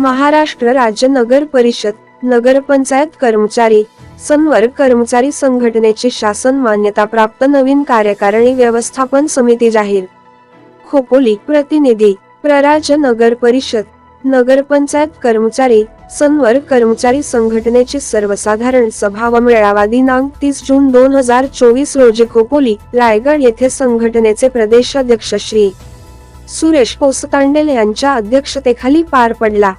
महाराष्ट्र राज्य नगर परिषद नगरपंचायत कर्मचारी संवर्ग कर्मचारी संघटनेची शासन मान्यता प्राप्त नवीन कार्यकारिणी व्यवस्थापन समिती जाहीर. खोपोली प्रतिनिधी प्रराज्य नगर परिषद नगरपंचायत कर्मचारी संवर्ग कर्मचारी संघटनेची सर्वसाधारण सभा व मेळावा दिनांक तीस जून दोन हजार चोवीस रोजी खोपोली रायगड येथे संघटनेचे प्रदेशाध्यक्ष श्री. सुरेश पोसतांडेल यांच्या अध्यक्षतेखाली पार पडला.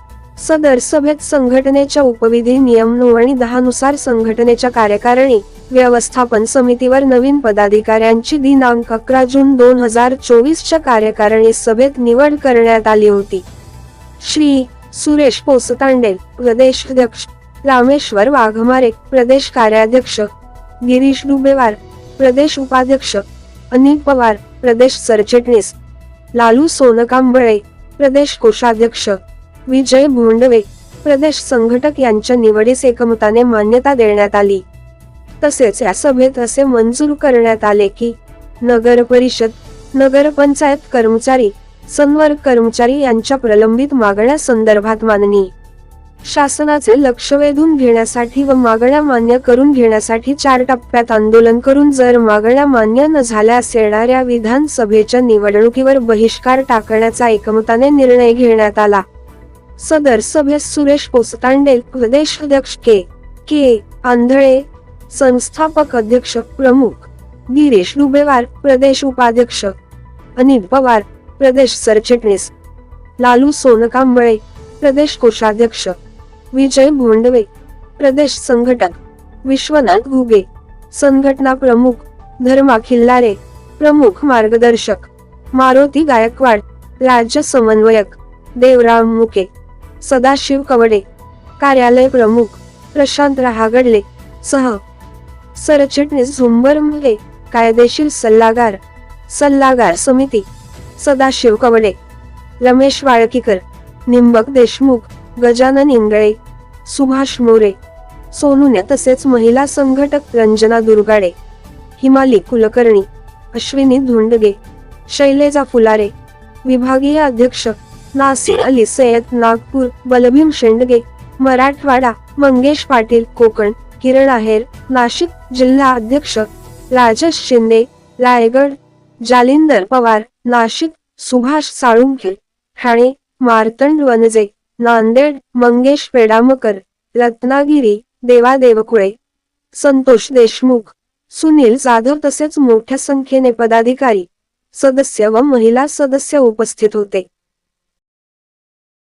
सदर सभेत संघटनेच्या उपविधी नियम नऊ आणि दहा नुसार संघटनेच्या कार्यकारिणी व्यवस्थापन समितीवर नवीन पदाधिकाऱ्यांची दिनांक अकरा जून दोन हजार चोवीसच्या कार्यकारिणी सभेत निवड करण्यात आली होती. श्री. सुरेश पोसतांडे प्रदेशाध्यक्ष. रामेश्वर वाघमारे प्रदेश कार्याध्यक्ष. गिरीश डुबेवार प्रदेश उपाध्यक्ष. अनिल पवार प्रदेश सरचिटणीस. लालू सोनकांबळे प्रदेश कोषाध्यक्ष. विजय भोंडवे प्रदेश संघटक यांच्या निवडीस एकमताने मान्यता देण्यात आली. तसेच या सभेत असे मंजूर करण्यात आले की नगर परिषद नगरपंचायत कर्मचारी संवर्ग कर्मचारी यांच्या प्रलंबित मागण्या संदर्भात माननी शासनाचे लक्ष वेधून घेण्यासाठी व मागण्या मान्य करून घेण्यासाठी चार टप्प्यात आंदोलन करून जर मागण्या मान्य न झाल्यास येणाऱ्या विधानसभेच्या निवडणुकीवर बहिष्कार टाकण्याचा एकमताने निर्णय घेण्यात आला. सदर सभेस सुरेश पोसतांडेल प्रदेश अध्यक्ष के के आंधळे संस्थापक अध्यक्ष प्रमुख गिरीश डुबेवार प्रदेश उपाध्यक्ष अनिल पवार प्रदेश सरचिटणीस लालू सोनकांबळे प्रदेश कोषाध्यक्ष विजय भोंडवे प्रदेश संघटक विश्वनाथ घुगे संघटना प्रमुख धर्मा खिल्लारे प्रमुख मार्गदर्शक मारुती गायकवाड राज्य समन्वयक देवराम मुके सदाशिव कवडे कार्यालय प्रमुख प्रशांत रहागडले सह सरचिटणीस झुंबर मुले कायदेशीर सल्लागार सल्लागार समिती सदाशिव कवडे रमेश वाळकीकर निंबक देशमुख गजानन इंगळे सुभाष मोरे सोनूने तसेच महिला संघटक रंजना दुर्गाडे हिमाली कुलकर्णी अश्विनी धोंडगे शैलेजा फुलारे विभागीय अध्यक्ष नासिर अली सय्यद नागपूर बलभीम शेंडगे मराठवाडा मंगेश पाटील कोकण किरण आहेर नाशिक जिल्हा अध्यक्ष राजेश शिंदे रायगड जालिंदर पवार नाशिक सुभाष साळुंखे ठाणे मार्तंड वनजे नांदेड मंगेश पेडामकर रत्नागिरी देवा देवकुळे संतोष देशमुख सुनील जाधव तसेच मोठ्या संख्येने पदाधिकारी सदस्य व महिला सदस्य उपस्थित होते.